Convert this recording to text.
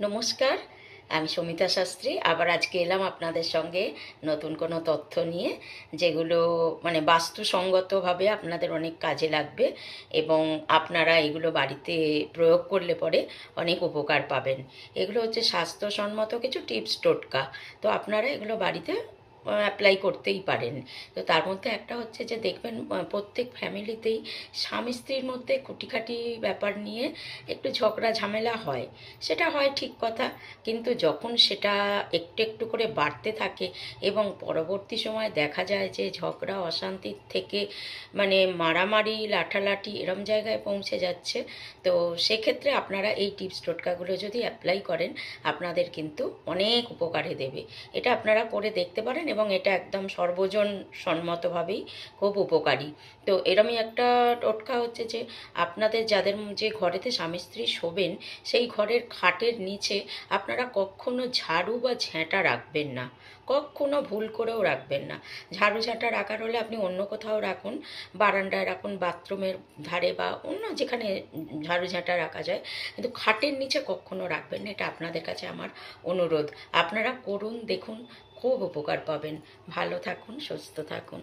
নমস্কার, আমি সমিতা শাস্ত্রী। আবার আজকে এলাম আপনাদের সঙ্গে নতুন কোনো তথ্য নিয়ে, যেগুলো মানে বাস্তুসঙ্গতভাবে আপনাদের অনেক কাজে লাগবে এবং আপনারা এগুলো বাড়িতে প্রয়োগ করলে পরে অনেক উপকার পাবেন। এগুলো হচ্ছে স্বাস্থ্যসম্মত কিছু টিপস টোটকা। তো আপনারা এগুলো বাড়িতে অ্যাপ্লাই করতেই পারেন। তো তার মধ্যে একটা হচ্ছে যে দেখবেন প্রত্যেক ফ্যামিলিতেই স্বামী স্ত্রীর মধ্যে কুটিখাটি ব্যাপার নিয়ে একটু ঝগড়া ঝামেলা হয়। সেটা হয় ঠিক কথা, কিন্তু যখন সেটা একটু একটু করে বাড়তে থাকে এবং পরবর্তী সময় দেখা যায় যে ঝগড়া অশান্তির থেকে মানে মারামারি, লাঠালাঠি এরম জায়গায় পৌঁছে যাচ্ছে, তো সেক্ষেত্রে আপনারা এই টিপস টোটকাগুলো যদি অ্যাপ্লাই করেন, আপনাদের কিন্তু অনেক উপকারে দেবে। এটা আপনারা করে দেখতে পারেন এবং এটা একদম সর্বজন সম্মতভাবেই খুব উপকারী। তো এরমই একটা টোটকা হচ্ছে যে, আপনাদের যাদের যে ঘরেতে স্বামী স্ত্রী শোবেন, সেই ঘরের খাটের নিচে আপনারা কখনো ঝাড়ু বা ঝেঁটা রাখবেন না। কখনো ভুল করেও রাখবেন না। ঝাড়ু ঝাঁটা রাখার হলে আপনি অন্য কোথাও রাখুন, বারান্দায় রাখুন, বাথরুমের ধারে বা অন্য যেখানে ঝাড়ু ঝাঁটা রাখা যায়, কিন্তু খাটের নিচে কখনো রাখবেন না। এটা আপনাদের কাছে আমার অনুরোধ। আপনারা করুন, দেখুন খুব উপকার পাবেন। ভালো থাকুন সুস্থ থাকুন।